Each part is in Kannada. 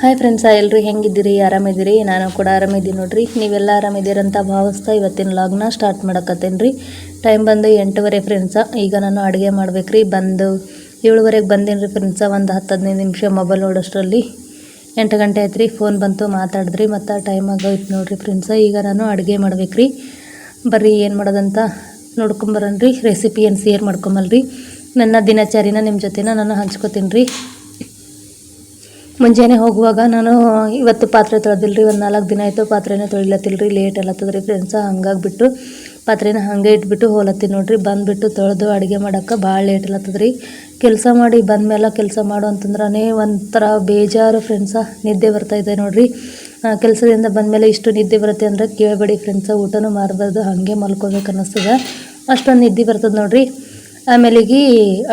ಹಾಯ್ ಫ್ರೆಂಡ್ಸ ಎಲ್ಲರೂ ಹೆಂಗಿದ್ದೀರಿ? ಆರಾಮಿದ್ದೀರಿ? ನಾನು ಕೂಡ ಆರಾಮಿದ್ದೀನಿ ನೋಡ್ರಿ. ನೀವೆಲ್ಲ ಆರಾಮಿದ್ದೀರಂತ ಭಾವಿಸ್ತಾ ಇವತ್ತಿನ ಲಾಗ್ನ ಸ್ಟಾರ್ಟ್ ಮಾಡಕತ್ತೇನೆ ರೀ ಟೈಮ್ ಬಂದು ಎಂಟೂವರೆ ಫ್ರೆಂಡ್ಸ ಈಗ ನಾನು ಅಡುಗೆ ಮಾಡ್ಬೇಕ್ರಿ. ಬಂದು ಏಳುವರೆಗೆ ಬಂದೇನಿ ರೀ ಫ್ರೆಂಡ್ಸ ಒಂದು ಹತ್ತು ಹದಿನೈದು ನಿಮಿಷ ಮೊಬೈಲ್ ನೋಡೋಷ್ಟರಲ್ಲಿ. ಎಂಟು ಗಂಟೆ ಆಯ್ತು ರೀ ಫೋನ್ ಬಂತು, ಮಾತಾಡಿದ್ರಿ ಮತ್ತು ಟೈಮ್ ಆಗೋಯ್ತು ನೋಡಿರಿ ಫ್ರೆಂಡ್ಸ ಈಗ ನಾನು ಅಡುಗೆ ಮಾಡ್ಬೇಕ್ರಿ. ಬರ್ರಿ, ಏನು ಮಾಡೋದಂತ ನೋಡ್ಕೊಂಬರನ್ರಿ ರೆಸಿಪಿ ಏನು ಶೇರ್ ಮಾಡ್ಕೊಂಬಲ್ರಿ. ನನ್ನ ದಿನಚರಿನ ನಿಮ್ಮ ಜೊತೆನ ನಾನು ಹಂಚ್ಕೋತೀನಿ ರೀ ಮುಂಜಾನೆ ಹೋಗುವಾಗ ನಾನು, ಇವತ್ತು ಪಾತ್ರೆ ತೊಳೆದಿಲ್ರಿ, ಒಂದು ನಾಲ್ಕು ದಿನ ಆಯಿತು ಪಾತ್ರೆನೇ ತೊಳಿಲತ್ತಿಲ್ರಿ, ಲೇಟ್ ಅಲ್ಲತ್ತದ್ರಿ ಫ್ರೆಂಡ್ಸ ಹಂಗಾಗ್ಬಿಟ್ಟು ಪಾತ್ರೆನ ಹಾಗೆ ಇಟ್ಬಿಟ್ಟು ಹೋಲತ್ತೀನಿ ನೋಡ್ರಿ, ಬಂದುಬಿಟ್ಟು ತೊಳೆದು ಅಡುಗೆ ಮಾಡೋಕ್ಕೆ ಭಾಳ ಲೇಟ್ ಅಲ್ಲತ್ತದ್ರಿ ಕೆಲಸ ಮಾಡಿ ಬಂದಮೇಲೆ ಕೆಲಸ ಮಾಡು ಅಂತಂದ್ರೆ ಒಂಥರ ಬೇಜಾರು ಫ್ರೆಂಡ್ಸ ನಿದ್ದೆ ಬರ್ತಾಯಿದೆ ನೋಡ್ರಿ. ಕೆಲಸದಿಂದ ಬಂದಮೇಲೆ ಇಷ್ಟು ನಿದ್ದೆ ಬರುತ್ತೆ ಅಂದರೆ ಕೇಳಬೇಡಿ ಫ್ರೆಂಡ್ಸ ಊಟನೂ ಮಾಡಬಾರ್ದು, ಹಾಗೆ ಮಲ್ಕೋಬೇಕು ಅನ್ನಿಸ್ತದೆ. ಅಷ್ಟೊಂದು ನಿದ್ದೆ ಬರ್ತದೆ ನೋಡ್ರಿ. ಆಮೇಲೆಗೆ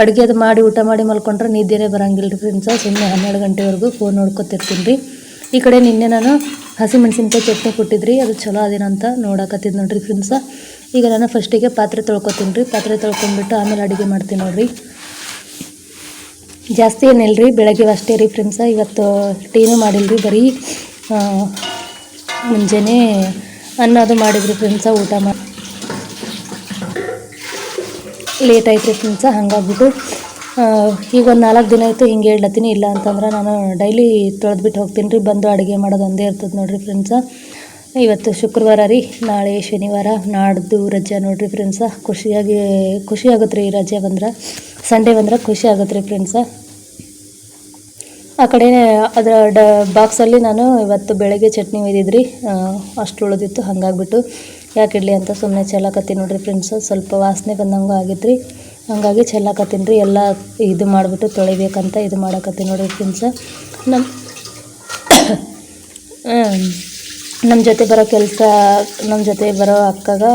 ಅಡುಗೆ ಅದು ಮಾಡಿ ಊಟ ಮಾಡಿ ಮಲ್ಕೊಂಡ್ರೆ ನಿದ್ದೆನೇ ಬರಂಗಿಲ್ಲ ರೀ ಫ್ರೆಂಡ್ಸ ಸುಮ್ಮನೆ ಹನ್ನೆರಡು ಗಂಟೆವರೆಗೂ ಫೋನ್ ನೋಡ್ಕೊತಿರ್ತೀನಿ ರೀ. ಈ ಕಡೆ ನಿನ್ನೆ ನಾನು ಹಸಿಮೆಣ್ಸಿನ್ಕಾಯಿ ಚಟ್ನಿ ಕೊಟ್ಟಿದ್ರಿ, ಅದು ಚಲೋ ಅದೇನಂತ ಅಂತ ನೋಡಕತ್ತಿದ್ದು ನೋಡ್ರಿ ಫ್ರೆಂಡ್ಸ ಈಗ ನಾನು ಫಸ್ಟಿಗೆ ಪಾತ್ರೆ ತೊಳ್ಕೊತೀನಿ ರೀ. ಪಾತ್ರೆ ತೊಳ್ಕೊಂಡ್ಬಿಟ್ಟು ಆಮೇಲೆ ಅಡುಗೆ ಮಾಡ್ತೀನಿ ನೋಡ್ರಿ. ಜಾಸ್ತಿ ಏನಿಲ್ಲ ರೀ ಬೆಳಗ್ಗೆ ಅಷ್ಟೇ ರೀ ಫ್ರೆಂಡ್ಸ ಇವತ್ತು ಟೀನೂ ಮಾಡಿಲ್ಲ ರೀ ಬರೀ ಮುಂಜಾನೆ ಅನ್ನ ಅದು ಮಾಡಿದ್ರಿ ಫ್ರೆಂಡ್ಸ ಊಟ ಮಾಡಿ ಲೇಟ್ ಆಯ್ತು ರೀ ಫ್ರೆಂಡ್ಸ ಹಂಗಾಗ್ಬಿಟ್ಟು ಈಗ ಒಂದು ನಾಲ್ಕು ದಿನ ಆಯಿತು ಹಿಂಗೆ ಹೇಳ್ಲತ್ತೀನಿ ಇಲ್ಲ ಅಂತಂದ್ರೆ ನಾನು ಡೈಲಿ ತೊಳೆದ್ಬಿಟ್ಟು ಹೋಗ್ತೀನಿ ರೀ, ಬಂದು ಅಡುಗೆ ಮಾಡೋದು ಒಂದೇ ಇರ್ತದೆ ನೋಡಿರಿ ಫ್ರೆಂಡ್ಸ ಇವತ್ತು ಶುಕ್ರವಾರ ರೀ, ನಾಳೆ ಶನಿವಾರ, ನಾಡ್ದು ರಜೆ ನೋಡಿರಿ ಫ್ರೆಂಡ್ಸ ಖುಷಿಯಾಗಿ, ಖುಷಿ ಆಗುತ್ತೆ ರೀ ರಜೆ ಬಂದ್ರೆ ಸಂಡೇ ಬಂದ್ರೆ ಖುಷಿ ಆಗುತ್ತೆ ರೀ ಫ್ರೆಂಡ್ಸ ಆ ಕಡೆ ಅದರ ಡ ಬಾಕ್ಸಲ್ಲಿ ನಾನು ಇವತ್ತು ಬೆಳಗ್ಗೆ ಚಟ್ನಿ ಒಯ್ದಿದ್ರಿ ಅಷ್ಟು ಉಳಿದಿತ್ತು, ಹಾಗಾಗ್ಬಿಟ್ಟು ಯಾಕೆ ಇಡ್ಲಿ ಅಂತ ಸುಮ್ಮನೆ ಚೆಲ್ಲಾಕತ್ತೀನಿ ನೋಡ್ರಿ ಫ್ರೆಂಡ್ಸ್ ಸ್ವಲ್ಪ ವಾಸನೆ ಬಂದಂಗೂ ಆಗಿದ್ರಿ ಹಂಗಾಗಿ ಚೆಲ್ಲಾಕತ್ತೀನಿ ರೀ ಎಲ್ಲ ಇದು ಮಾಡಿಬಿಟ್ಟು ತೊಳಿಬೇಕಂತ ಇದು ಮಾಡಕತ್ತೀನಿ ನೋಡ್ರಿ ಫ್ರೆಂಡ್ಸ್ ನಮ್ಮ ನಮ್ಮ ಜೊತೆ ಬರೋ ಕೆಲಸ ನಮ್ಮ ಜೊತೆ ಬರೋ ಅಕ್ಕಗ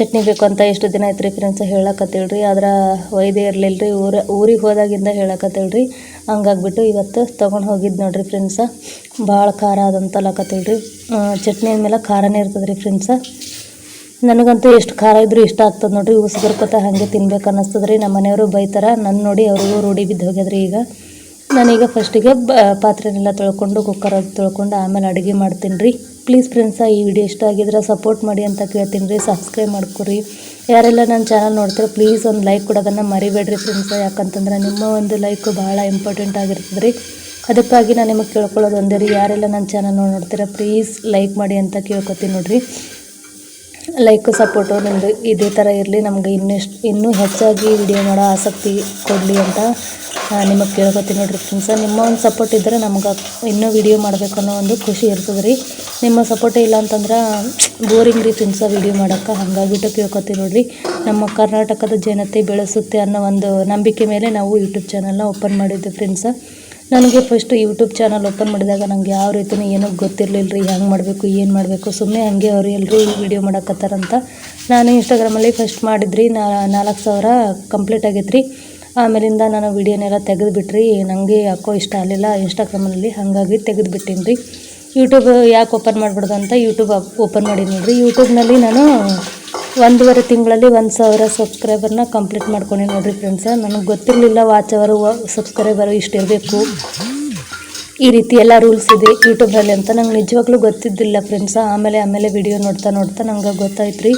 ಚಟ್ನಿ ಬೇಕು ಅಂತ ಎಷ್ಟು ದಿನ ಆಯ್ತು ರೀ ಫ್ರೆಂಡ್ಸ್ ಹೇಳಕತ್ತೇಳ್ರಿ ಆದ್ರೆ ವೈದ್ಯ ಇರಲಿಲ್ಲ ರೀ ಊರ, ಊರಿಗೆ ಹೋದಾಗಿಂದ ಹೇಳಕತ್ತೇಳ್ರಿ ಹಂಗಾಗ್ಬಿಟ್ಟು ಇವತ್ತು ತೊಗೊಂಡು ಹೋಗಿದ್ದು ನೋಡಿರಿ ಫ್ರೆಂಡ್ಸ ಭಾಳ ಖಾರ ಅದಂತ ಅಲ್ಲಕತ್ತೇಳ್ರಿ ಚಟ್ನಿ ಅಂದಮೇಲೆ ಖಾರನೇ ಇರ್ತದೆ ರೀ ಫ್ರೆಂಡ್ಸ ನನಗಂತೂ ಎಷ್ಟು ಖಾರ ಇದ್ರೂ ಇಷ್ಟ ಆಗ್ತದೆ ನೋಡ್ರಿ. ಉಸ್ಗರ್ಕೊತ ಹಾಗೆ ತಿನ್ಬೇಕು ಅನ್ನಿಸ್ತದೆ ರೀ ನಮ್ಮ ಮನೆಯವರು ಬೈತಾರೆ. ನನ್ನ ನೋಡಿ ಅವ್ರಿಗೂ ರೂಢಿ ಬಿದ್ದು ಹೋಗ್ಯದ್ರಿ ಈಗ. ನಾನೀಗ ಫಸ್ಟಿಗೆ ಪಾತ್ರೆನೆಲ್ಲ ತೊಳ್ಕೊಂಡು ಕುಕ್ಕರ್ ಅದು ತೊಳ್ಕೊಂಡು ಆಮೇಲೆ ಅಡುಗೆ ಮಾಡ್ತೀನಿ ರೀ ಪ್ಲೀಸ್ ಫ್ರೆಂಡ್ಸ ಈ ವಿಡಿಯೋ ಇಷ್ಟ ಆಗಿದ್ರೆ ಸಪೋರ್ಟ್ ಮಾಡಿ ಅಂತ ಕೇಳ್ತೀನಿ ರೀ ಸಬ್ಸ್ಕ್ರೈಬ್ ಮಾಡ್ಕೊರಿ. ಯಾರೆಲ್ಲ ನನ್ನ ಚಾನಲ್ ನೋಡ್ತಾರೆ ಪ್ಲೀಸ್ ಒಂದು ಲೈಕ್ ಕೊಡೋದನ್ನು ಮರಿಬೇಡ್ರಿ ಫ್ರೆಂಡ್ಸ ಯಾಕಂತಂದ್ರೆ ನಿಮ್ಮ ಒಂದು ಲೈಕು ಭಾಳ ಇಂಪಾರ್ಟೆಂಟ್ ಆಗಿರ್ತದೆ ರೀ ಅದಕ್ಕಾಗಿ ನಾನು ನಿಮಗೆ ಕೇಳ್ಕೊಳ್ಳೋದು ಒಂದೇ ರೀ. ಯಾರೆಲ್ಲ ನನ್ನ ಚಾನಲ್ ನೋಡ್ತೀರಾ ಪ್ಲೀಸ್ ಲೈಕ್ ಮಾಡಿ ಅಂತ ಕೇಳ್ಕೊತೀನಿ ನೋಡಿರಿ. ಲೈಕು ಸಪೋರ್ಟು ನಿಮ್ಮದು ಇದೇ ಥರ ಇರಲಿ. ನಮ್ಗೆ ಇನ್ನೆಷ್ಟು ಇನ್ನೂ ಹೆಚ್ಚಾಗಿ ವಿಡಿಯೋ ಮಾಡೋ ಆಸಕ್ತಿ ಕೊಡಲಿ ಅಂತ ನಿಮಗೆ ಕೇಳ್ಕೊತೀನಿ ನೋಡಿರಿ ಫ್ರೆಂಡ್ಸ ನಿಮ್ಮ ಒಂದು ಸಪೋರ್ಟ್ ಇದ್ದರೆ ನಮ್ಗೆ ಇನ್ನೂ ವಿಡಿಯೋ ಮಾಡಬೇಕು ಅನ್ನೋ ಒಂದು ಖುಷಿ ಇರ್ತದೆ ರೀ. ನಿಮ್ಮ ಸಪೋರ್ಟೇ ಇಲ್ಲ ಅಂತಂದ್ರೆ ಬೋರಿಂಗ್ ರೀ ಫ್ರೆಂಡ್ಸ ವಿಡಿಯೋ ಮಾಡೋಕ್ಕೆ. ಹಂಗಾಗ್ಬಿಟ್ಟು ಕೇಳ್ಕೊತೀವಿ ನೋಡಿರಿ. ನಮ್ಮ ಕರ್ನಾಟಕದ ಜನತೆ ಬೆಳೆಸುತ್ತೆ ಅನ್ನೋ ಒಂದು ನಂಬಿಕೆ ಮೇಲೆ ನಾವು ಯೂಟ್ಯೂಬ್ ಚಾನಲ್ನ ಓಪನ್ ಮಾಡಿದ್ದೆ ಫ್ರೆಂಡ್ಸ ನನಗೆ ಫಸ್ಟ್ ಯೂಟ್ಯೂಬ್ ಚಾನಲ್ ಓಪನ್ ಮಾಡಿದಾಗ ನಂಗೆ ಯಾವ ರೀತಿ ಏನೂ ಗೊತ್ತಿರಲಿಲ್ಲ ರೀ ಹೆಂಗೆ ಮಾಡಬೇಕು, ಏನು ಮಾಡಬೇಕು ಸುಮ್ಮನೆ ಹಂಗೆ ಅವರು ಎಲ್ಲರೂ ವೀಡಿಯೋ ಮಾಡಕತ್ತಾರಂತ. ನಾನು ಇನ್ಸ್ಟಾಗ್ರಾಮಲ್ಲಿ ಫಸ್ಟ್ ಮಾಡಿದ್ರಿ. ನಾಲ್ಕು ಸಾವಿರ ಕಂಪ್ಲೀಟ್ ಆಗೈತೆ ರೀ ಆಮೇಲಿಂದ ನಾನು ವೀಡಿಯೋನೆಲ್ಲ ತೆಗೆದುಬಿಟ್ರಿ ನನಗೆ ಯಾಕೋ ಇಷ್ಟ ಆಗಲಿಲ್ಲ ಇನ್ಸ್ಟಾಗ್ರಾಮಲ್ಲಿ ಹಾಗಾಗಿ ತೆಗೆದುಬಿಟ್ಟೀನಿ ರೀ ಯೂಟ್ಯೂಬ್ ಯಾಕೆ ಓಪನ್ ಮಾಡಿಬಿಡ್ದು ಅಂತ ಯೂಟ್ಯೂಬ್ ಓಪನ್ ಮಾಡೀನಿ ರೀ ಯೂಟ್ಯೂಬ್ನಲ್ಲಿ ನಾನು ಒಂದೂವರೆ ತಿಂಗಳಲ್ಲಿ ಒಂದು ಸಾವಿರ ಸಬ್ಸ್ಕ್ರೈಬರ್ನ ಕಂಪ್ಲೀಟ್ ಮಾಡ್ಕೊಂಡೆ ನೋಡಿರಿ ಫ್ರೆಂಡ್ಸ ನನಗೆ ಗೊತ್ತಿರಲಿಲ್ಲ ವಾಚ್ ಅವರು ಸಬ್ಸ್ಕ್ರೈಬರು ಇಷ್ಟಿರಬೇಕು ಈ ರೀತಿ ಎಲ್ಲ ರೂಲ್ಸ್ ಇದೆ ಯೂಟ್ಯೂಬಲ್ಲಿ ಅಂತ ನಂಗೆ ನಿಜವಾಗ್ಲೂ ಗೊತ್ತಿದ್ದಿಲ್ಲ ಫ್ರೆಂಡ್ಸ ಆಮೇಲೆ ಆಮೇಲೆ ವಿಡಿಯೋ ನೋಡ್ತಾ ನೋಡ್ತಾ ನಂಗೆ ಗೊತ್ತಾಯ್ತು ರೀ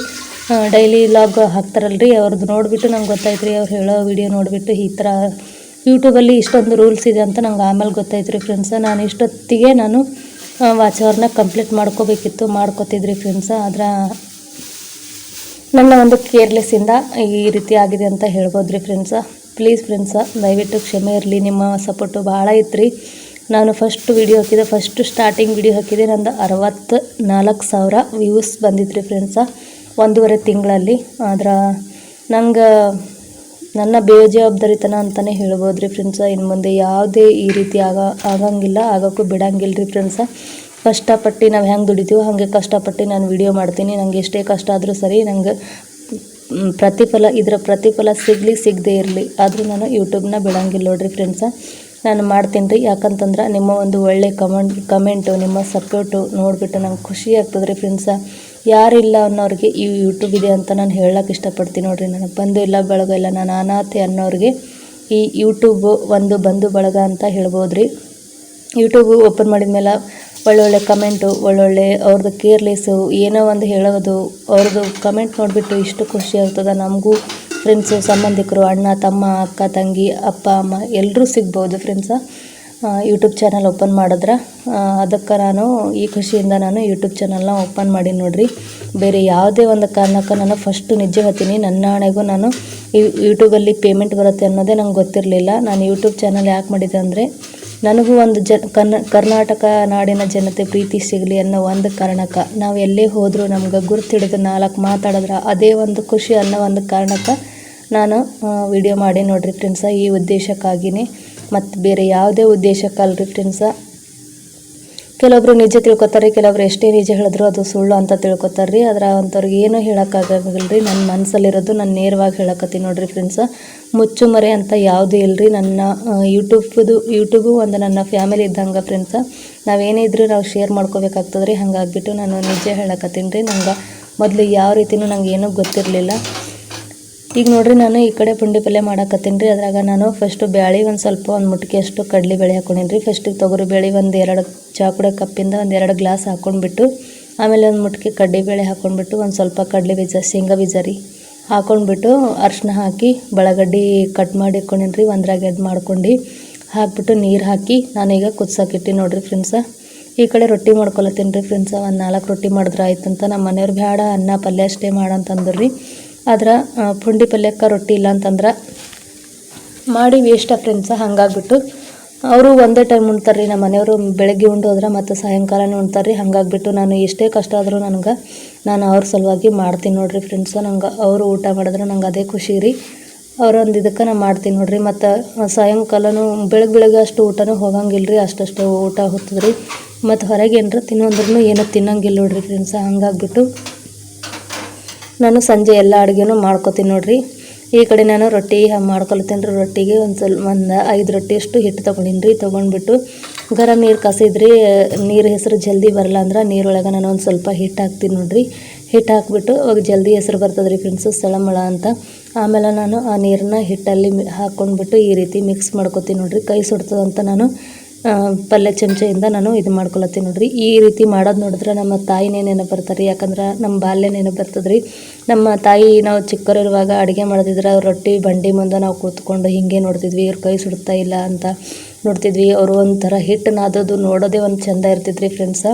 ಡೈಲಿ ಲಾಗ್ ಹಾಕ್ತಾರಲ್ರಿ ಅವ್ರದ್ದು ನೋಡಿಬಿಟ್ಟು ನಂಗೆ ಗೊತ್ತಾಯ್ತು ರೀ ಅವ್ರು ಹೇಳೋ ವಿಡಿಯೋ ನೋಡಿಬಿಟ್ಟು ಈ ಥರ ಯೂಟ್ಯೂಬಲ್ಲಿ ಇಷ್ಟೊಂದು ರೂಲ್ಸ್ ಇದೆ ಅಂತ ನಂಗೆ ಆಮೇಲೆ ಗೊತ್ತಾಯ್ತು ರೀ ಫ್ರೆಂಡ್ಸ ನಾನು ಇಷ್ಟೊತ್ತಿಗೆ ನಾನು ವಾಚ್ ಅವರ್ನ ಕಂಪ್ಲೀಟ್ ಮಾಡ್ಕೋಬೇಕಿತ್ತು, ಮಾಡ್ಕೋತಿದ್ರಿ ಫ್ರೆಂಡ್ಸ ಆದ್ರೆ ನನ್ನ ಒಂದು ಕೇರ್ಲೆಸ್ಸಿಂದ ಈ ರೀತಿ ಆಗಿದೆ ಅಂತ ಹೇಳ್ಬೋದು ರೀ ಫ್ರೆಂಡ್ಸ ಪ್ಲೀಸ್ ಫ್ರೆಂಡ್ಸ ದಯವಿಟ್ಟು ಕ್ಷಮೆ ಇರಲಿ, ನಿಮ್ಮ ಸಪೋರ್ಟು ಭಾಳ ಇತ್ತು ನಾನು ಫಸ್ಟ್ ವಿಡಿಯೋ ಹಾಕಿದೆ ಫಸ್ಟ್ ಸ್ಟಾರ್ಟಿಂಗ್ ವಿಡಿಯೋ ಹಾಕಿದೆ, ನಂದು ಅರವತ್ತು ನಾಲ್ಕು ಸಾವಿರ ವ್ಯೂಸ್ ಬಂದಿತ್ತು ರೀ ಫ್ರೆಂಡ್ಸ ಒಂದೂವರೆ ತಿಂಗಳಲ್ಲಿ. ಆದ್ರೆ ನಂಗೆ ನನ್ನ ಬೇಜವಾಬ್ದಾರಿತನ ಅಂತಲೇ ಹೇಳ್ಬೋದು ರೀ ಫ್ರೆಂಡ್ಸ. ಇನ್ನು ಮುಂದೆ ಯಾವುದೇ ಈ ರೀತಿ ಆಗ, ಆಗಂಗಿಲ್ಲ, ಆಗೋಕ್ಕೂ ಬಿಡಂಗಿಲ್ಲ ರೀ ಫ್ರೆಂಡ್ಸ. ಕಷ್ಟಪಟ್ಟು ನಾವು ಹೆಂಗೆ ದುಡಿತೀವೋ ಹಾಗೆ ಕಷ್ಟಪಟ್ಟು ನಾನು ವಿಡಿಯೋ ಮಾಡ್ತೀನಿ. ನನಗೆ ಎಷ್ಟೇ ಕಷ್ಟ ಆದರೂ ಸರಿ ನಂಗೆ ಪ್ರತಿಫಲ, ಇದರ ಪ್ರತಿಫಲ ಸಿಗಲಿ ಸಿಗದೇ ಇರಲಿ. ಆದರೂ ನಾನು ಯೂಟ್ಯೂಬ್ನ ಬಿಡಂಗಿಲ್ಲ ನೋಡಿರಿ ಫ್ರೆಂಡ್ಸ. ನಾನು ಮಾಡ್ತೀನಿ ರೀ. ಯಾಕಂತಂದ್ರೆ ನಿಮ್ಮ ಒಂದು ಒಳ್ಳೆ ಕಮೆಂಟ್, ಕಮೆಂಟು, ನಿಮ್ಮ ಸಪೋರ್ಟು ನೋಡಿಬಿಟ್ಟು ನಂಗೆ ಖುಷಿ ಆಗ್ತದೆ ರೀ ಫ್ರೆಂಡ್ಸ. ಯಾರಿಲ್ಲ ಅನ್ನೋರಿಗೆ ಈ ಯೂಟ್ಯೂಬ್ ಇದೆ ಅಂತ ನಾನು ಹೇಳಕ್ಕೆ ಇಷ್ಟಪಡ್ತೀನಿ ನೋಡ್ರಿ. ನನಗೆ ಬಂದು ಇಲ್ಲ, ಬಳಗ ಇಲ್ಲ, ನಾನು ಅನಾಥೆ ಅನ್ನೋರಿಗೆ ಈ ಯೂಟ್ಯೂಬ್ ಒಂದು ಬಂಧು ಬಳಗ ಅಂತ ಹೇಳ್ಬೋದು ರೀ ಯೂಟ್ಯೂಬ್ ಓಪನ್ ಮಾಡಿದ ಮೇಲೆ ಒಳ್ಳೊಳ್ಳೆ ಕಮೆಂಟು ಒಳ್ಳೊಳ್ಳೆ ಅವ್ರದ್ದು ಕೇರ್ಲೆಸ್ಸು ಏನೋ ಒಂದು ಹೇಳೋದು ಅವ್ರದ್ದು ಕಮೆಂಟ್ ನೋಡಿಬಿಟ್ಟು ಇಷ್ಟು ಖುಷಿ ಆಗ್ತದೆ. ನಮಗೂ ಫ್ರೆಂಡ್ಸು ಸಂಬಂಧಿಕರು, ಅಣ್ಣ, ತಮ್ಮ, ಅಕ್ಕ, ತಂಗಿ, ಅಪ್ಪ, ಅಮ್ಮ ಎಲ್ಲರೂ ಸಿಗ್ಬೋದು ಫ್ರೆಂಡ್ಸ ಯೂಟ್ಯೂಬ್ ಚಾನಲ್ ಓಪನ್ ಮಾಡಿದ್ರೆ ಅದಕ್ಕೆ ನಾನು ಈ ಖುಷಿಯಿಂದ ನಾನು ಯೂಟ್ಯೂಬ್ ಚಾನಲ್ನ ಓಪನ್ ಮಾಡಿ ನೋಡಿರಿ. ಬೇರೆ ಯಾವುದೇ ಒಂದು ಕಾರಣಕ್ಕೆ ನಾನು ಫಸ್ಟು ನಿಜ ಹೇಳ್ತೀನಿ ನನ್ನ ಹಣೆಗೂ ನಾನು ಯೂಟ್ಯೂಬಲ್ಲಿ ಪೇಮೆಂಟ್ ಬರುತ್ತೆ ಅನ್ನೋದೇ ನಂಗೆ ಗೊತ್ತಿರಲಿಲ್ಲ. ನಾನು ಯೂಟ್ಯೂಬ್ ಚಾನಲ್ ಯಾಕೆ ಮಾಡಿದೆ ಅಂದರೆ, ನನಗೂ ಒಂದು ಜ ಕರ್ನಾಟಕ ನಾಡಿನ ಜನತೆ ಪ್ರೀತಿ ಸಿಗಲಿ ಅನ್ನೋ ಒಂದು ಕಾರಣಕ್ಕೆ. ನಾವು ಎಲ್ಲೇ ಹೋದರೂ ನಮ್ಗೆ ಗುರುತಿಡಿದು ನಾಲ್ಕು ಮಾತಾಡಿದ್ರೆ ಅದೇ ಒಂದು ಖುಷಿ ಅನ್ನೋ ಒಂದು ಕಾರಣಕ್ಕೆ ನಾನು ವಿಡಿಯೋ ಮಾಡಿ ನೋಡ್ರಿ ಫ್ರೆಂಡ್ಸ ಈ ಉದ್ದೇಶಕ್ಕಾಗಿಯೇ ಮತ್ತು ಬೇರೆ ಯಾವುದೇ ಉದ್ದೇಶಕ್ಕಲ್ರಿ ಫ್ರೆಂಡ್ಸ ಕೆಲವೊಬ್ರು ನಿಜ ತಿಳ್ಕೊತಾರೆ ಕೆಲವೊಬ್ರು ಎಷ್ಟೇ ನಿಜ ಹೇಳಿದ್ರು ಅದು ಸುಳ್ಳು ಅಂತ ತಿಳ್ಕೊತಾರೆ ರೀ ಅದ್ರ ಅಂಥವ್ರಿಗೆ ಏನೂ ಹೇಳೋಕ್ಕಾಗಲ್ಲ ರೀ ನನ್ನ ಮನಸ್ಸಲ್ಲಿರೋದು ನಾನು ನೇರವಾಗಿ ಹೇಳಕತ್ತೀನಿ ನೋಡ್ರಿ ಫ್ರೆಂಡ್ಸ ಮುಚ್ಚು ಮರೆ ಅಂತ ಯಾವುದೂ ಇಲ್ಲ ರೀ ನನ್ನ ಯೂಟ್ಯೂಬ್ದು ಯೂಟ್ಯೂಬು ಒಂದು ನನ್ನ ಫ್ಯಾಮಿಲಿ ಇದ್ದಂಗೆ ಫ್ರೆಂಡ್ಸ ನಾವೇನೇ ಇದ್ರೂ ನಾವು ಶೇರ್ ಮಾಡ್ಕೋಬೇಕಾಗ್ತದ್ರಿ. ರೀ ಹಂಗಾಗ್ಬಿಟ್ಟು ನಾನು ನಿಜ ಹೇಳಕತ್ತೀನಿ ರೀ. ನಂಗೆ ಮೊದಲು ಯಾವ ರೀತಿಯೂ ನಂಗೆ ಏನೂ ಗೊತ್ತಿರಲಿಲ್ಲ. ಈಗ ನೋಡ್ರಿ ನಾನು ಈ ಕಡೆ ಪುಂಡಿ ಪಲ್ಯ ಮಾಡಾಕತ್ತೀನಿ ರೀ. ಅದ್ರಾಗ ನಾನು ಫಸ್ಟು ಬ್ಯಾಳಿ ಒಂದು ಸ್ವಲ್ಪ ಒಂದು ಮುಟ್ಕೆ ಅಷ್ಟು ಕಡಲೆ ಬೇಳೆ ಹಾಕೊಂಡೀನಿ ರೀ. ಫಸ್ಟಿಗೆ ತೊಗರಿ ಬೇಳೆ ಒಂದು ಎರಡು ಚಾಕುಡೆ ಕಪ್ಪಿಂದ ಒಂದು ಎರಡು ಗ್ಲಾಸ್ ಹಾಕ್ಕೊಂಡ್ಬಿಟ್ಟು ಆಮೇಲೆ ಒಂದು ಮುಟ್ಕಿ ಕಡ್ಲೆ ಬೇಳೆ ಹಾಕ್ಕೊಂಡ್ಬಿಟ್ಟು ಒಂದು ಸ್ವಲ್ಪ ಕಡಲೆ ಬೀಜ, ಶೇಂಗಾ ಬೀಜ ರೀ. ಹಾಕ್ಕೊಂಡ್ಬಿಟ್ಟು ಅರ್ಶಿನ ಹಾಕಿ ಬಳಗಡ್ಡಿ ಕಟ್ ಮಾಡಿ ಇಟ್ಕೊಂಡೀನಿ ರೀ. ಒಂದ್ರಾಗ ಎಡ್ ಮಾಡ್ಕೊಂಡು ಹಾಕ್ಬಿಟ್ಟು ನೀರು ಹಾಕಿ ನಾನೀಗ ಕುದ್ಸಕ್ಕಿಟ್ಟಿ ನೋಡಿರಿ ಫ್ರೆಂಡ್ಸ ಈ ಕಡೆ ರೊಟ್ಟಿ ಮಾಡ್ಕೊಳತ್ತೀನಿ ರೀ ಫ್ರೆಂಡ್ಸ ಒಂದು ನಾಲ್ಕು ರೊಟ್ಟಿ ಮಾಡಿದ್ರೆ ಅಂತ ನಮ್ಮ ಮನೆಯವ್ರು ಬೇಡ ಅನ್ನ ಪಲ್ಯ ಅಷ್ಟೇ ಮಾಡಂತಂದ್ರಿ ಆದ್ರೆ ಪುಂಡಿ ಪಲ್ಯಕ್ಕೆ ರೊಟ್ಟಿ ಇಲ್ಲ ಅಂತಂದ್ರೆ ಮಾಡಿ ವೇಸ್ಟ್ ಫ್ರೆಂಡ್ಸ ಹಂಗಾಗ್ಬಿಟ್ಟು. ಅವರು ಒಂದೇ ಟೈಮ್ ಉಣ್ತಾರೆ ರೀ ನಮ್ಮ ಮನೆಯವರು, ಬೆಳಗ್ಗೆ ಉಂಡು ಹೋದ್ರೆ ಮತ್ತು ಸಾಯಂಕಾಲನೇ ಉಣ್ತಾರೆ ರೀ ಹಂಗಾಗ್ಬಿಟ್ಟು ನಾನು ಎಷ್ಟೇ ಕಷ್ಟ ಆದರೂ ನನಗೆ ನಾನು ಅವ್ರ ಸಲುವಾಗಿ ಮಾಡ್ತೀನಿ ನೋಡಿರಿ ಫ್ರೆಂಡ್ಸು ನಂಗೆ ಅವರು ಊಟ ಮಾಡಿದ್ರೆ ನಂಗೆ ಅದೇ ಖುಷಿ ರೀ. ಅವರೊಂದು ಇದಕ್ಕೆ ನಾನು ಮಾಡ್ತೀನಿ ನೋಡಿರಿ, ಮತ್ತು ಸಾಯಂಕಾಲನೂ ಬೆಳಗ್ಗೆ ಬೆಳಗ್ಗೆ ಅಷ್ಟು ಊಟನೂ ಹೋಗಂಗಿಲ್ಲ ರೀ ಅಷ್ಟಷ್ಟು ಊಟ ಹೊತ್ತದ್ರಿ. ಮತ್ತು ಹೊರಗೆ ಏನರ ತಿನ್ನೋಂದ್ರೂ ಏನೂ ತಿನ್ನಂಗಿಲ್ಲ ನೋಡ್ರಿ ಫ್ರೆಂಡ್ಸ ಹಂಗಾಗ್ಬಿಟ್ಟು. ನಾನು ಸಂಜೆ ಎಲ್ಲ ಅಡುಗೆನೂ ಮಾಡ್ಕೋತೀನಿ ನೋಡ್ರಿ. ಈ ಕಡೆ ನಾನು ರೊಟ್ಟಿ ಮಾಡ್ಕೊಳ್ತೀನಿ ರೀ ರೊಟ್ಟಿಗೆ ಒಂದು ಸ್ವಲ್ಪ ಒಂದು ಐದು ರೊಟ್ಟಿ ಅಷ್ಟು ಹಿಟ್ಟು ತೊಗೊಂಡಿನಿ ರೀ ತೊಗೊಂಡ್ಬಿಟ್ಟು ಗರಂ ನೀರು ಕಸಿದ್ರಿ. ನೀರು ಹೆಸರು ಜಲ್ದಿ ಬರಲ್ಲ ಅಂದ್ರೆ ನೀರೊಳಗೆ ನಾನು ಒಂದು ಸ್ವಲ್ಪ ಹಿಟ್ಟು ಹಾಕ್ತೀನಿ ನೋಡ್ರಿ. ಹಿಟ್ಟು ಹಾಕ್ಬಿಟ್ಟು ಅವಾಗ ಜಲ್ದಿ ಹೆಸರು ಬರ್ತದೆ ರೀ ಫ್ರೆಂಡ್ಸು ಸಳಮಳ ಅಂತ. ಆಮೇಲೆ ನಾನು ಆ ನೀರನ್ನ ಹಿಟ್ಟಲ್ಲಿ ಹಾಕ್ಕೊಂಡ್ಬಿಟ್ಟು ಈ ರೀತಿ ಮಿಕ್ಸ್ ಮಾಡ್ಕೊತೀನಿ ನೋಡ್ರಿ. ಕೈ ಸುಡ್ತದಂತ ನಾನು ಪಲ್ಯ ಚಮಚೆಯಿಂದ ನಾನು ಇದು ಮಾಡ್ಕೊಳತ್ತೀನಿ ನೋಡ್ರಿ. ಈ ರೀತಿ ಮಾಡೋದು ನೋಡಿದ್ರೆ ನಮ್ಮ ತಾಯಿನೇ ನೆನಪು ಬರ್ತಾರೆ ಯಾಕಂದ್ರೆ ನಮ್ಮ ಬಾಲ್ಯ ನೆನಪು ಬರ್ತದೆ ರೀ ನಮ್ಮ ತಾಯಿ ನಾವು ಚಿಕ್ಕವರಿರುವಾಗ ಅಡುಗೆ ಮಾಡೋದಿದ್ರೆ ರೊಟ್ಟಿ, ಬಂಡಿ ಮುಂದೆ ನಾವು ಕೂತ್ಕೊಂಡು ಹಿಂಗೆ ನೋಡ್ತಿದ್ವಿ. ಇವ್ರ ಕೈ ಸುಡ್ತಾ ಇಲ್ಲ ಅಂತ ನೋಡ್ತಿದ್ವಿ. ಅವರು ಒಂಥರ ಹಿಟ್ಟು ನಾದೋದು ನೋಡೋದೇ ಒಂದು ಚಂದ ಇರ್ತಿದ್ರಿ ಫ್ರೆಂಡ್ಸ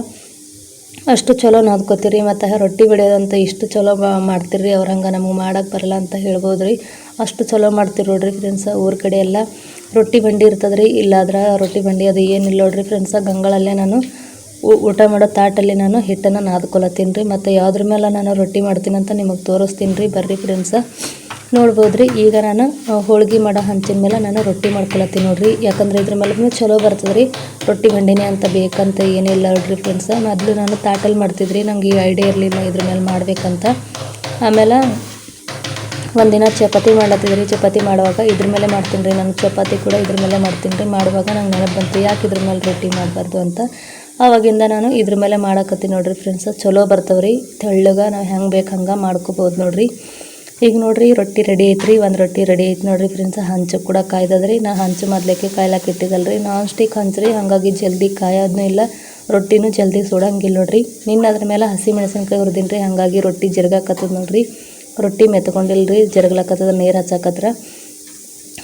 ಅಷ್ಟು ಚಲೋ ನಾದ್ಕೋತೀರಿ ಮತ್ತು ರೊಟ್ಟಿ ಬಡಿಯೋದಂತ ಇಷ್ಟು ಚಲೋ ಮಾಡ್ತೀರಿ ಅವ್ರ ಹಂಗೆ ನಮಗೆ ಮಾಡೋಕ್ಕೆ ಬರಲ್ಲ ಅಂತ ಹೇಳ್ಬೋದು ರೀ ಅಷ್ಟು ಚಲೋ ಮಾಡ್ತೀರಿ ನೋಡ್ರಿ ಫ್ರೆಂಡ್ಸ ಊರ ಕಡೆ ಎಲ್ಲ ರೊಟ್ಟಿ ಬಂಡಿ ಇರ್ತದೆ ರೀ ಇಲ್ಲಾದ್ರೆ ರೊಟ್ಟಿ ಬಂಡಿ ಅದು ಏನಿಲ್ಲ ನೋಡ್ರಿ ಫ್ರೆಂಡ್ಸ ಗಂಗಳಲ್ಲೇ ನಾನು ಊಟ ಮಾಡೋ ತಾಟಲ್ಲಿ ನಾನು ಹಿಟ್ಟನ್ನು ನಾದ್ಕೊಳತ್ತೀನಿ ರೀ, ಮತ್ತು ಯಾವುದ್ರ ಮೇಲೆ ನಾನು ರೊಟ್ಟಿ ಮಾಡ್ತೀನಿ ಅಂತ ನಿಮಗೆ ತೋರಿಸ್ತೀನಿ ರೀ, ಬರ್ರಿ ಫ್ರೆಂಡ್ಸ ನೋಡ್ಬೋದು ರೀ ಈಗ ನಾನು ಹೋಳ್ಗೆ ಮಾಡೋ ಹಂಚಿನ ಮೇಲೆ ನಾನು ರೊಟ್ಟಿ ಮಾಡ್ಕೊಳತ್ತೀನಿ ನೋಡ್ರಿ. ಯಾಕಂದ್ರೆ ಇದ್ರ ಮೇಲೆ ಚಲೋ ಬರ್ತದೆ ರೀ ರೊಟ್ಟಿ ಬಂಡಿನೇ ಅಂತ ಬೇಕಂತ ಏನಿಲ್ಲ ನೋಡ್ರಿ ಫ್ರೆಂಡ್ಸ ಮೊದಲು ನಾನು ತಾಟಲ್ಲಿ ಮಾಡ್ತಿದ್ರಿ, ನಂಗೆ ಈ ಐಡಿಯಾ ಇರಲಿಲ್ಲ ಇದ್ರ ಮೇಲೆ ಮಾಡ್ಬೇಕಂತ. ಆಮೇಲೆ ಒಂದಿನ ಚಪಾತಿ ಮಾಡ್ಲತ್ತಿದ್ರಿ ಚಪಾತಿ ಮಾಡುವಾಗ ಇದ್ರ ಮೇಲೆ ಮಾಡ್ತೀನಿ ರೀ ನಾನು ಚಪಾತಿ ಕೂಡ ಇದ್ರ ಮೇಲೆ ಮಾಡ್ತೀನಿ ರೀ ಮಾಡುವಾಗ ನಂಗೆ ನೆನಪು ಬಂತು ಯಾಕೆ ಇದ್ರ ಮೇಲೆ ರೊಟ್ಟಿ ಮಾಡಬಾರ್ದು ಅಂತ. ಆವಾಗಿಂದ ನಾನು ಇದ್ರ ಮೇಲೆ ಮಾಡಕತ್ತೀನಿ ನೋಡ್ರಿ ಫ್ರೆಂಡ್ಸ್ ಚಲೋ ಬರ್ತವ್ರಿ. ತೆಳ್ಳಗೆ ನಾವು ಹೆಂಗೆ ಬೇಕು ಹಂಗೆ ಮಾಡ್ಕೋಬೋದು ನೋಡ್ರಿ. ಈಗ ನೋಡ್ರಿ ರೊಟ್ಟಿ ರೆಡಿ ಐತ್ರಿ, ಒಂದು ರೊಟ್ಟಿ ರೆಡಿ ಐತಿ ನೋಡ್ರಿ ಫ್ರೆಂಡ್ಸ್ ಹಂಚು ಕೂಡ ಕಾಯ್ದದ್ರಿ. ನಾ ಹಂಚು ಮೊದ್ಲೇಕೆ ಕಾಯ್ಲಾಕ ಇಟ್ಟಿದ್ದಲ್ರಿ ನಾನ್ ಸ್ಟಿಕ್ ಹಂಚ್ರಿ, ಹಾಗಾಗಿ ಜಲ್ದಿ ಕಾಯೋದನ್ನೂ ಇಲ್ಲ. ರೊಟ್ಟಿನೂ ಜಲ್ದಿ ಸುಡಂಗಿಲ್ಲ ನೋಡ್ರಿ. ನಿನ್ನ ಅದ್ರ ಮೇಲೆ ಹಸಿ ಮೆಣಸಿನ್ಕಾಯಿ ಹುರಿದಿನ್ರಿ ರೀ ಹಾಗಾಗಿ ರೊಟ್ಟಿ ಜರ್ಗಾಕತ್ತದ ನೋಡ್ರಿ. ರೊಟ್ಟಿ ಮೆತ್ಕೊಂಡಿಲ್ರಿ, ಜರ್ಗ್ಲಾಕತ್ತದ, ನೀರು ಹಚ್ಚಾಕತ್ರ.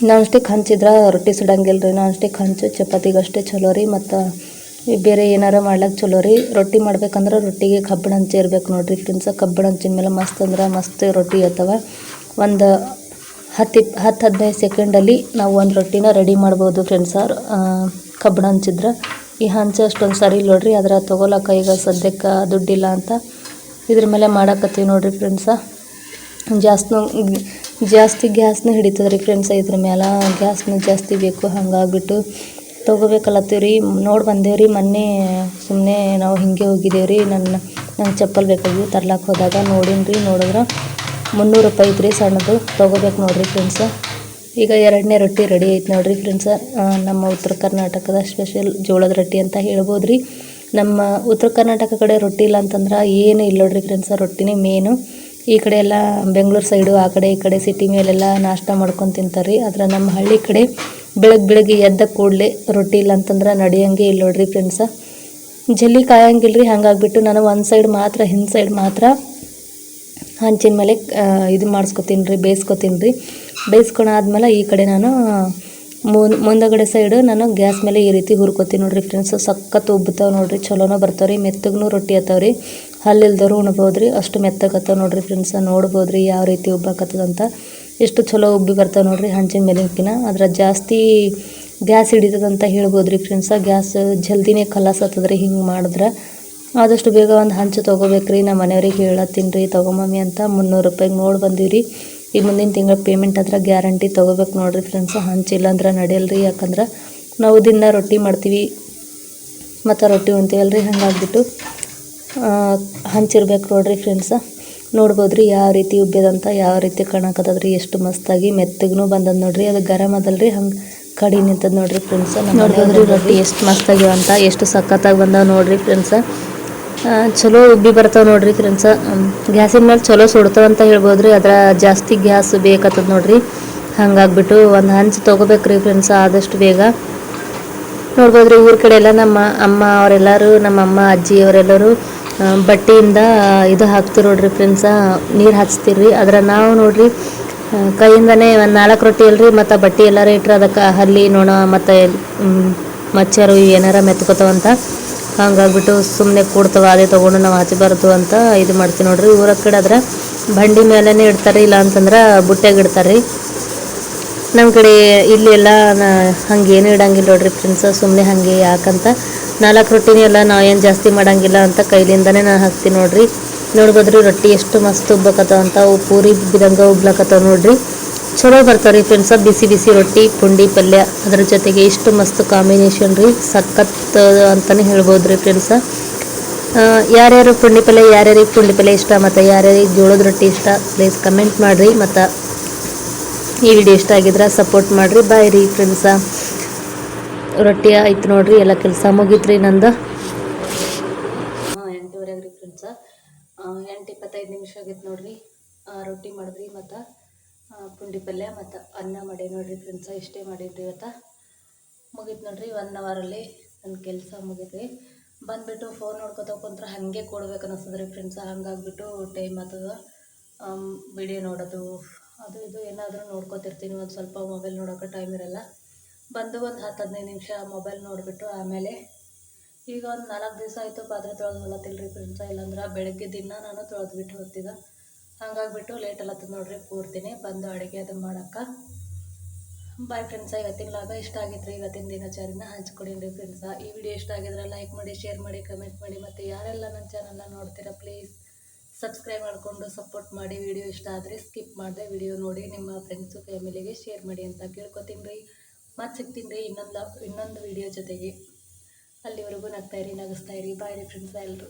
ನಾನ್ ಸ್ಟಿಕ್ ಹಂಚಿದ್ರೆ ರೊಟ್ಟಿ ಸುಡಂಗಿಲ್ಲ ರೀ ನಾನ್ ಸ್ಟಿಕ್ ಹಂಚು ಚಪಾತಿಗಷ್ಟೇ ಚಲೋ ರೀ, ಮತ್ತು ಬೇರೆ ಏನಾರ ಮಾಡ್ಲಕ್ ಚಲೋ ರೀ? ರೊಟ್ಟಿ ಮಾಡ್ಬೇಕಂದ್ರೆ ರೊಟ್ಟಿಗೆ ಕಬ್ಬಿಣ ಹಂಚಿ ಇರ್ಬೇಕು ನೋಡ್ರಿ ಫ್ರೆಂಡ್ಸ. ಕಬ್ಬಿಣ ಹಂಚಿನ ಮೇಲೆ ಮಸ್ತ್ ಅಂದ್ರೆ ಮಸ್ತ್ ರೊಟ್ಟಿ ಇರ್ತವೆ. ಒಂದು ಹತ್ತು ಇಪ್ ಹತ್ತು ಹದಿನೈದು ಸೆಕೆಂಡಲ್ಲಿ ನಾವು ಒಂದು ರೊಟ್ಟಿನ ರೆಡಿ ಮಾಡ್ಬೋದು ಫ್ರೆಂಡ್ಸ. ಕಬ್ಬಿಣ ಹಂಚಿದ್ರೆ ಈ ಹಂಚು ಅಷ್ಟೊಂದು ಸರಿ ಇಲ್ಲ ನೋಡ್ರಿ. ಆದ್ರೆ ತೊಗೊಳಕ್ಕೆ ಈಗ ಸದ್ಯಕ್ಕೆ ದುಡ್ಡಿಲ್ಲ ಅಂತ ಇದ್ರ ಮೇಲೆ ಮಾಡಕತ್ತೀವಿ ನೋಡ್ರಿ ಫ್ರೆಂಡ್ಸ. ಜಾಸ್ತಿ ಜಾಸ್ತಿ ಗ್ಯಾಸ್ನ ಹಿಡಿತದೆ ರೀ ಫ್ರೆಂಡ್ಸ ಇದ್ರ ಮೇಲೆ ಗ್ಯಾಸ್ನ ಜಾಸ್ತಿ ಬೇಕು, ಹಂಗಾಗ್ಬಿಟ್ಟು ತೊಗೋಬೇಕಲ್ಲತ್ತೀವಿ ನೋಡಿ ಬಂದೇವು ರೀ ಮೊನ್ನೆ ಸುಮ್ಮನೆ ನಾವು ಹೀಗೆ ಹೋಗಿದ್ದೇವೆ ರೀ ನನ್ನ ಚಪ್ಪಲ್ ಬೇಕಾಗಿ ತರ್ಲಾಕ್ಕೆ ಹೋದಾಗ ನೋಡೀನಿ ರೀ ನೋಡಿದ್ರೆ ಮುನ್ನೂರು ರೂಪಾಯಿ ಐತ್ರಿ ಸಣ್ಣದು, ತೊಗೋಬೇಕು ನೋಡಿರಿ ಫ್ರೆಂಡ್ಸ ಈಗ ಎರಡನೇ ರೊಟ್ಟಿ ರೆಡಿ ಐತೆ ನೋಡಿರಿ ಫ್ರೆಂಡ್ಸ ನಮ್ಮ ಉತ್ತರ ಕರ್ನಾಟಕದ ಸ್ಪೆಷಲ್ ಜೋಳದ ರೊಟ್ಟಿ ಅಂತ ಹೇಳ್ಬೋದು ರೀ ನಮ್ಮ ಉತ್ತರ ಕರ್ನಾಟಕ ಕಡೆ ರೊಟ್ಟಿ ಇಲ್ಲ ಅಂತಂದ್ರೆ ಏನು ಇಲ್ಲ ನೋಡ್ರಿ ಫ್ರೆಂಡ್ಸ ರೊಟ್ಟಿನೇ ಮೇನು ಈ ಕಡೆ ಎಲ್ಲ ಬೆಂಗಳೂರು ಸೈಡು ಆ ಕಡೆ ಈ ಕಡೆ ಸಿಟಿ ಮೇಲೆಲ್ಲ ನಾಷ್ಟ ಮಾಡ್ಕೊಂಡು ತಿಂತಾರೆ ರೀ ಆದ್ರೆ ನಮ್ಮ ಹಳ್ಳಿ ಕಡೆ ಬೆಳಗ್ಗೆ ಬೆಳಗ್ಗೆ ಎದ್ದ ಕೂಡಲೇ ರೊಟ್ಟಿ ಇಲ್ಲ ಅಂತಂದ್ರೆ ನಡೆಯಂಗೆ ಇಲ್ಲ ನೋಡ್ರಿ ಫ್ರೆಂಡ್ಸ ಜಲ್ಲಿ ಕಾಯಂಗಿಲ್ಲ ರೀ ಹಂಗಾಗ್ಬಿಟ್ಟು ನಾನು ಒಂದು ಸೈಡ್ ಮಾತ್ರ, ಹಿಂದ್ ಸೈಡ್ ಮಾತ್ರ ಹಂಚಿನ ಮೇಲೆ ಇದು ಮಾಡಿಸ್ಕೊತೀನಿ ರೀ ಬೇಯಿಸ್ಕೊತೀನಿ ರೀ ಬೇಯಿಸ್ಕೊಳಾದ್ಮೇಲೆ ಈ ಕಡೆ ನಾನು ಮುಂದಗಡೆ ಸೈಡು ನಾನು ಗ್ಯಾಸ್ ಮೇಲೆ ಈ ರೀತಿ ಹುರ್ಕೊತೀನಿ ನೋಡ್ರಿ ಫ್ರೆಂಡ್ಸ್ ಸಖತ್ ಉಬ್ಬುತ್ತಾವೆ ನೋಡ್ರಿ, ಚಲೋನೋ ರೀ ಮೆತ್ತಗೂ ರೊಟ್ಟಿ ಆತಾವ ರೀ. ಹಲ್ಲಿಲ್ದವ್ರು ಉಣ್ಬೋದು ರೀ ಅಷ್ಟು ಮೆತ್ತಗತ್ತಾವೆ ನೋಡ್ರಿ ಫ್ರೆಂಡ್ಸ ನೋಡ್ಬೋದು ರೀ ಯಾವ ರೀತಿ ಉಬ್ಬಾಕತ್ತದಂತ. ಎಷ್ಟು ಚಲೋ ಉಬ್ಬಿ ಬರ್ತಾವೆ ನೋಡ್ರಿ ಹಂಚಿನ ಮೇಲಿನಕಿನ ಆದ್ರೆ ಜಾಸ್ತಿ ಗ್ಯಾಸ್ ಹಿಡಿತದಂತ ಹೇಳ್ಬೋದು ರೀ ಫ್ರೆಂಡ್ಸ ಗ್ಯಾಸ್ ಜಲ್ದಿನೇ ಕಲಾಸತ್ತದ್ರಿ ಹಿಂಗೆ ಮಾಡಿದ್ರೆ ಆದಷ್ಟು ಬೇಗ ಒಂದು ಹಂಚು ತೊಗೋಬೇಕ್ರಿ. ನಮ್ಮ ಮನೆಯವ್ರಿಗೆ ಹೇಳತ್ತೀನಿ ರೀ ತೊಗೊಂಬಮ್ಮಿ ಅಂತ ಮುನ್ನೂರು ರೂಪಾಯಿಗೆ ನೋಡಿ ಬಂದೀವಿ ಈ ಮುಂದಿನ ತಿಂಗಳ ಪೇಮೆಂಟ್ ಹತ್ರ ಗ್ಯಾರಂಟಿ ತೊಗೋಬೇಕು ನೋಡ್ರಿ ಫ್ರೆಂಡ್ಸ್ ಹಂಚಿಲ್ಲ ಅಂದ್ರೆ ನಡೆಯಲ್ರಿ, ಯಾಕಂದ್ರೆ ನಾವು ದಿನ ರೊಟ್ಟಿ ಮಾಡ್ತೀವಿ. ಮತ್ತು ರೊಟ್ಟಿ ಉಣ್ತೀವಲ್ರಿ, ಹಂಗಾಗ್ಬಿಟ್ಟು ಹಂಚಿರ್ಬೇಕು ನೋಡ್ರಿ ಫ್ರೆಂಡ್ಸ ನೋಡ್ಬೋದು ರೀ ಯಾವ ರೀತಿ ಉಬ್ಬ್ಯದಂತ ಯಾವ ರೀತಿ ಕಾಣಕತ್ತದ್ರಿ ಎಷ್ಟು ಮಸ್ತಾಗಿ ಮೆತ್ತಗೂ ಬಂದದ ನೋಡ್ರಿ ಅದು ಗರಂ ಅದಲ್ರಿ ಹಂಗೆ ಕಡಿ ನಿಂತದ ನೋಡ್ರಿ ಫ್ರೆಂಡ್ಸ್ ನೋಡ್ಬೋದ್ರಿ ರೊಟ್ಟಿ ಎಷ್ಟು ಮಸ್ತಾಗಿವೆ ಅಂತ ಎಷ್ಟು ಸಖತ್ತಾಗಿ ಬಂದಾವ ನೋಡ್ರಿ ಫ್ರೆಂಡ್ಸ್ ಚಲೋ ಉಬ್ಬಿ ಬರ್ತಾವ ನೋಡ್ರಿ ಫ್ರೆಂಡ್ಸ್ ಗ್ಯಾಸಿನ ಮೇಲೆ ಚಲೋ ಸುಡ್ತಾವ ಅಂತ ಹೇಳ್ಬೋದ್ರಿ ಅದ್ರ ಜಾಸ್ತಿ ಗ್ಯಾಸ್ ಬೇಕಾಗ್ತದ ನೋಡ್ರಿ. ಹಂಗಾಗ್ಬಿಟ್ಟು ಒಂದು ಹಂಚು ತೊಗೋಬೇಕ್ರಿ ಫ್ರೆಂಡ್ಸ್ ಆದಷ್ಟು ಬೇಗ. ನೋಡ್ಬೋದ್ರಿ ಊರ ಕಡೆ ಎಲ್ಲ ನಮ್ಮ ಅಮ್ಮ ಅವರೆಲ್ಲರೂ ನಮ್ಮ ಅಮ್ಮ ಅಜ್ಜಿ ಅವರೆಲ್ಲರೂ ಬಟ್ಟೆಯಿಂದ ಇದು ಹಾಕ್ತಿರ್ ನೋಡ್ರಿ ಫ್ರೆಂಡ್ಸ ನೀರು ಹಚ್ತೀರಿ ಅದ್ರ ನಾವು ನೋಡ್ರಿ ಕೈಯಿಂದನೇ ಒಂದು ನಾಲ್ಕು ರೊಟ್ಟಿ ಅಲ್ರಿ, ಮತ್ತು ಬಟ್ಟೆ ಎಲ್ಲಾರ ಇಟ್ರೆ ಅದಕ್ಕೆ ಹಲ್ಲಿ, ನೋಣ ಮತ್ತು ಮಚ್ಚರು ಏನಾರ ಮೆತ್ಕೋತಾವಂತ ಹಂಗಾಗ್ಬಿಟ್ಟು ಸುಮ್ಮನೆ ಕೂಡ್ತಾವ, ಅದೇ ತೊಗೊಂಡು ನಾವು ಹಚ್ಚಬಾರ್ದು ಅಂತ ಇದು ಮಾಡ್ತೀವಿ ನೋಡ್ರಿ. ಊರ ಕಡೆ ಆದ್ರೆ ಬಂಡಿ ಮೇಲೇ ಇಡ್ತಾರೆ ಇಲ್ಲ ಅಂತಂದ್ರೆ ಬುಟ್ಟ್ಯಾಗ ಇಡ್ತಾರೆ ನಮ್ಮ ಕಡೆ ಇಲ್ಲಿ ಎಲ್ಲ ಹಂಗೇನು ಇಡಂಗಿಲ್ಲ ನೋಡ್ರಿ ಫ್ರೆಂಡ್ಸ ಸುಮ್ಮನೆ ಹಾಗೆ ಯಾಕಂತ ನಾಲ್ಕು ರೊಟ್ಟಿನ ಎಲ್ಲ ನಾವೇನು ಜಾಸ್ತಿ ಮಾಡಂಗಿಲ್ಲ ಅಂತ ಕೈಲಿಂದನೇ ನಾನು ಹಾಕ್ತೀನಿ ನೋಡ್ರಿ. ನೋಡ್ಬೋದ್ರಿ ರೊಟ್ಟಿ ಎಷ್ಟು ಮಸ್ತ್ ಉಬ್ಬಕತ್ತಾವ ಅಂತ, ಅವು ಪೂರಿ ಬಿದಂಗ ಉಬ್ಲಕತ್ತಾವ ನೋಡ್ರಿ. ಚಲೋ ಬರ್ತಾವ್ರಿ ಫ್ರೆಂಡ್ಸ ಬಿಸಿ ಬಿಸಿ ರೊಟ್ಟಿ, ಪುಂಡಿ, ಪಲ್ಯ, ಅದ್ರ ಜೊತೆಗೆ ಇಷ್ಟು ಮಸ್ತ್ ಕಾಂಬಿನೇಷನ್ ರೀ, ಸಖತ್ ಅಂತಲೇ ಹೇಳ್ಬೋದು ರೀ ಫ್ರೆಂಡ್ಸ ಯಾರ್ಯಾರು ಪುಂಡಿ ಪಲ್ಯ, ಯಾರ್ಯಾರಿಗೆ ಪುಂಡಿ ಪಲ್ಯ ಇಷ್ಟ, ಮತ್ತು ಯಾರ್ಯಾರಿಗೆ ಜೋಳದ ರೊಟ್ಟಿ ಇಷ್ಟ ಪ್ಲೀಸ್ ಕಮೆಂಟ್ ಮಾಡಿರಿ, ಮತ್ತು ಈ ವಿಡಿಯೋ ಇಷ್ಟ ಆಗಿದ್ರೆ ಸಪೋರ್ಟ್ ಮಾಡಿರಿ. ಬಾಯ್ ರೀ ಫ್ರೆಂಡ್ಸ ರೊಟ್ಟಿ ಆಯ್ತು ನೋಡ್ರಿ, ಎಲ್ಲ ಕೆಲಸ ಮುಗೀತ್ರಿ ನಂದು. ಎಂಟೂವರೆಗೆ ರೀ ಫ್ರೆಂಡ್ಸ ಎಂಟು ಇಪ್ಪತ್ತೈದು ನಿಮಿಷ ಆಗೈತೆ ನೋಡ್ರಿ. ರೊಟ್ಟಿ ಮಾಡಿದ್ರಿ ಮತ್ತು ಪುಂಡಿ ಪಲ್ಯ ಮತ್ತು ಅನ್ನ ಮಾಡಿ ನೋಡ್ರಿ ಫ್ರೆಂಡ್ಸ ಇಷ್ಟೇ ಮಾಡಿದ್ರಿ ಇವತ್ತು. ಮುಗೀತು ನೋಡ್ರಿ ಒನ್ ಅವರಲ್ಲಿ ನನ್ನ ಕೆಲಸ ಮುಗಿದ್ರಿ ಬಂದುಬಿಟ್ಟು ಫೋನ್ ನೋಡ್ಕೊತ ಕುಂತ್ರೆ ಹಾಗೆ ಕೊಡ್ಬೇಕು ಅನಿಸ್ತದೆ ರೀ ಫ್ರೆಂಡ್ಸ ಹಂಗಾಗ್ಬಿಟ್ಟು ಟೈಮ್ ಆಗ್ತದ ವಿಡಿಯೋ ನೋಡೋದು ಅದು ಇದು ಏನಾದರೂ ನೋಡ್ಕೊತಿರ್ತೀನಿ, ಒಂದು ಸ್ವಲ್ಪ ಮೊಬೈಲ್ ನೋಡೋಕೆ ಟೈಮ್ ಇರಲ್ಲ. ಬಂದು ಒಂದು ಹತ್ತು ಹದಿನೈದು ನಿಮಿಷ ಮೊಬೈಲ್ ನೋಡಿಬಿಟ್ಟು ಆಮೇಲೆ ಈಗ ಒಂದು ನಾಲ್ಕು ದಿವಸ ಆಯಿತು ಪಾತ್ರೆ ತೊಳೆದು ಹೊಲತಿಲ್ರಿ ರೀ ಫ್ರೆಂಡ್ಸ ಇಲ್ಲಾಂದ್ರೆ ಬೆಳಗ್ಗೆ ದಿನ ನಾನು ತೊಳೆದ್ಬಿಟ್ಟು ಹೋಗ್ತಿದ್ದೆ. ಹಂಗಾಗ್ಬಿಟ್ಟು ಲೇಟ್ ಅಲ್ಲತ್ತದ ನೋಡ್ರಿ ಪೂರ್ತಿನೇ ಬಂದು ಅಡುಗೆ ಅದು ಮಾಡೋಕ್ಕೆ. ಬಾಯ್ ಫ್ರೆಂಡ್ಸ ಇವತ್ತಿನ ಲಾಭ ಇಷ್ಟ ಆಗಿತ್ತು ರೀ ಇವತ್ತಿನ ದಿನಚರಿನ ಹಂಚ್ಕೊಡಿನ್ರಿ ಫ್ರೆಂಡ್ಸ ಈ ವಿಡಿಯೋ ಇಷ್ಟ ಆಗಿದ್ರೆ ಲೈಕ್ ಮಾಡಿ ಶೇರ್ ಮಾಡಿ ಕಮೆಂಟ್ ಮಾಡಿ, ಮತ್ತು ಯಾರೆಲ್ಲ ನನ್ನ ಚಾನಲ್ನ ನೋಡ್ತೀರಾ ಪ್ಲೀಸ್ ಸಬ್ಸ್ಕ್ರೈಬ್ ಮಾಡಿಕೊಂಡು ಸಪೋರ್ಟ್ ಮಾಡಿ ವಿಡಿಯೋ ಇಷ್ಟ ಆದರೆ ಸ್ಕಿಪ್ ಮಾಡಿದೆ ವಿಡಿಯೋ ನೋಡಿ ನಿಮ್ಮ ಫ್ರೆಂಡ್ಸು ಫ್ಯಾಮಿಲಿಗೆ ಶೇರ್ ಮಾಡಿ ಅಂತ ಕೇಳ್ಕೊತೀನಿ ರೀ. ಮತ್ತೆ ಸಿಗ್ತೀನಿ ರೀ ಇನ್ನೊಂದು ಇನ್ನೊಂದು ವಿಡಿಯೋ ಜೊತೆಗೆ. ಅಲ್ಲಿವರೆಗೂ ನಗ್ತಾಯಿರಿ ನಗಿಸ್ತಾಯಿರಿ ಬಾಯ್ ರೀ ಫ್ರೆಂಡ್ಸ್ ಎಲ್ಲರೂ.